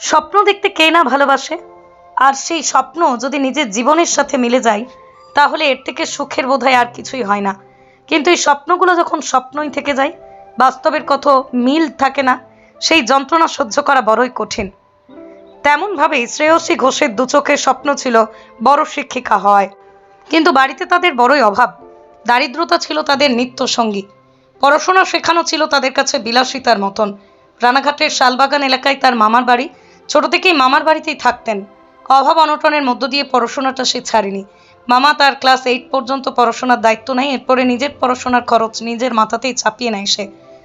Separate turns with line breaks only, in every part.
স্বপ্ন দেখতে কে না ভালোবাসে? আর সেই স্বপ্ন যদি নিজের জীবনের সাথে মিলে যায়, তাহলে এর থেকে সুখের বোধহয় আর কিছুই হয় না। কিন্তু এই স্বপ্নগুলো যখন স্বপ্নই থেকে যায়, বাস্তবের কত মিল থাকে না, সেই যন্ত্রণা সহ্য করা বড়ই কঠিন। তেমনভাবেই শ্রেয়সী ঘোষের দু চোখের স্বপ্ন ছিল বড় শিক্ষিকা হয়। কিন্তু বাড়িতে তাদের বড়ই অভাব। দারিদ্রতা ছিল তাদের নিত্য সঙ্গী পড়াশোনা শেখানো ছিল তাদের কাছে বিলাসিতার মতন। রানাঘাটের শালবাগান এলাকায় তার মামার বাড়ি ছোট থেকেই মামার বাড়িতেই থাকতেন। অভাব অনটনের মধ্য দিয়ে পড়াশোনাটা সে ছাড়েনি। মামা তার ক্লাস এইট পর্যন্ত পড়াশোনার দায়িত্ব নেয়, এরপরে নিজের পড়াশোনার খরচ নিজের মাথাতেই চাপিয়ে নেয় সে।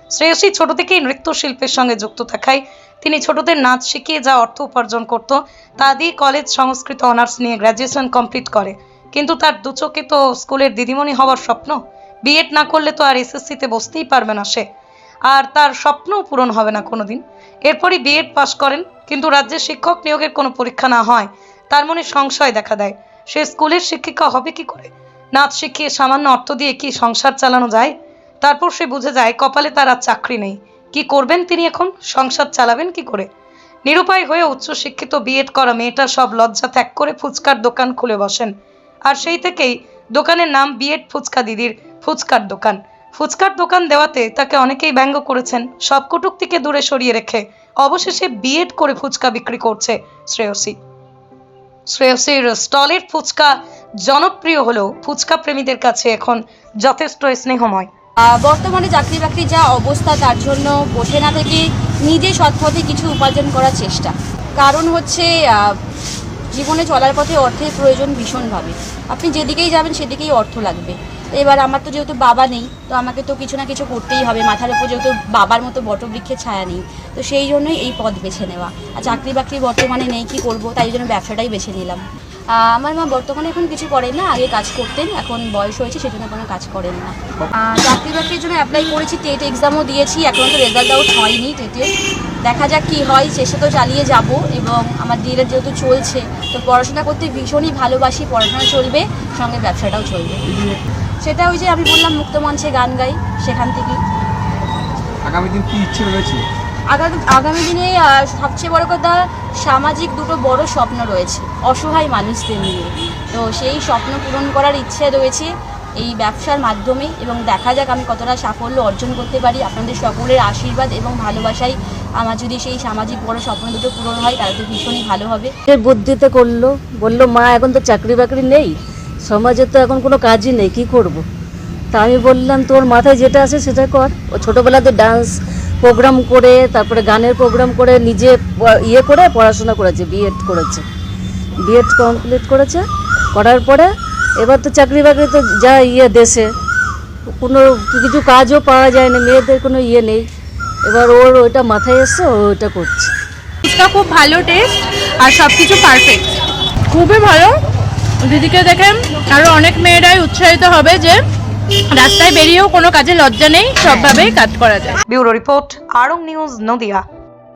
শ্রেয়সী ছোট থেকেই নৃত্যশিল্পের সঙ্গে যুক্ত থাকায় তিনি ছোটদের নাচ শিখিয়ে যা অর্থ উপার্জন করত, তা দিয়ে কলেজ সংস্কৃত অনার্স নিয়ে গ্র্যাজুয়েশন কমপ্লিট করে। কিন্তু তার দু চোখে তো স্কুলের দিদিমণি হওয়ার স্বপ্ন? বিএড না করলে তো আর এসএসসিতে বসতেই পারবে না সে। আর তার স্বপ্নও পূরণ হবে না কোনোদিন। এরপরই বিএড পাশ করেন, কিন্তু রাজ্যের শিক্ষক নিয়োগের কোনো পরীক্ষা না হয়, তার মনে সংশয় দেখা দেয়। সে স্কুলের শিক্ষিকা হবে কি করে? নাচ শিখিয়ে সামান্য অর্থ দিয়ে কি সংসার চালানো যায়? তারপর সে বুঝে যায়, কপালে তার আর চাকরি নেই। কি করবেন তিনি এখন? সংসার চালাবেন কি করে? নিরুপায় হয়ে উচ্চশিক্ষিত বিএড করা মেয়েটা সব লজ্জা ত্যাগ করে ফুচকার দোকান খুলে বসেন। আর সেই থেকেই দোকানের নাম বিএড ফুচকা দিদির ফুচকার দোকান। ফুচকার দোকান দেওয়াতে তাকে অনেকেই ব্যঙ্গ করেছেন, সব কটুক্তিকে দূরে সরিয়ে রেখে। অবশেষে বিএড করে ফুচকা বিক্রি করছে শ্রেয়সী। শ্রেয়সীর স্টলের ফুচকা জনপ্রিয় হলেও ফুচকা প্রেমীদের কাছে এখন যথেষ্ট স্নেহময়।
বর্তমানে চাকরি বাকরির যা অবস্থা, তার জন্য বসে না থেকে নিজে সৎপথে কিছু উপার্জন করার চেষ্টা। কারণ হচ্ছে জীবনে চলার পথে অর্থের প্রয়োজন ভীষণভাবে। আপনি যেদিকেই যাবেন, সেদিকেই অর্থ লাগবে। এবার আমার তো যেহেতু বাবা নেই, তো আমাকে তো কিছু না কিছু করতেই হবে। মাথার উপর যেহেতু বাবার মতো বটবৃক্ষের ছায়া নেই, তো সেই জন্যই এই পথ বেছে নেওয়া। আর চাকরি বাকরি বর্তমানে নেই, কি করব, তাই জন্য ব্যবসাটাই বেছে নিলাম। আমার মা বর্তমানে এখন কিছু করেন না, আগে কাজ করতেন, এখন বয়স হয়েছে, সেজন্য কোনো কাজ করেন না। চাকরি বাকরির জন্য অ্যাপ্লাই করেছি, টেট এক্সামও দিয়েছি, এখন তো রেজাল্ট আউট হয়নি টেটে। দেখা যাক কি হয় চেষ্টা তো চালিয়ে যাব, এবং আমার ডিএলএড যেহেতু চলছে, তো পড়াশোনা করতে ভীষণই ভালোবাসি, পড়াশোনা চলবে, সঙ্গে ব্যবসাটাও চলবে। সেটা ওই যে আমি বললাম মুক্ত মঞ্চে গান গাই সেখান থেকেই
আগামী দিন কি ইচ্ছে রয়েছে?
আগামী আগামী দিনে সবচেয়ে বড় কথা সামাজিক দুটো বড় স্বপ্ন রয়েছে অসহায় মানুষদের নিয়ে। তো সেই স্বপ্ন পূরণ করার ইচ্ছে রয়েছে এই ব্যবসার মাধ্যমে এবং দেখা যাক আমি কতটা সাফল্য অর্জন করতে পারি। আপনাদের সকলের আশীর্বাদ এবং ভালোবাসায় আমার যদি সেই সামাজিক বড় স্বপ্ন দুটো পূরণ হয় তাহলে তো ভীষণই ভালো হবে।
বুদ্ধিতে করল বলল মা এখন তো চাকরি বাকরি নেই? সমাজে তো এখন কোনো কাজই নেই, কি করব। তা আমি বললাম, তোর মাথায় যেটা আছে সেটা কর। ও ছোটোবেলাতে ডান্স প্রোগ্রাম করে, তারপরে গানের প্রোগ্রাম করে, নিজে ইয়ে করে পড়াশোনা করেছে বিএড করেছে। বিএড কমপ্লিট করেছে, করার পরে এবার তো চাকরি বাকরি তো যা ইয়ে দেশে, কোনো কিছু কাজও পাওয়া যায় না, মেয়েদের কোনো ইয়ে নেই। এবার ওর ওইটা মাথায় এসছে ও ওইটা করছে।
খুব ভালো টেস্ট আর সব কিছু পারফেক্ট খুবই ভালো। দিদিকে দেখে আরও অনেক মেয়েরাই উৎসাহিত হবে যে রাস্তায় বেরিয়েও কোনো কাজে লজ্জা নেই, সবভাবেই কাজ করা যায়।
Bureau report, Aarong news, Nadia.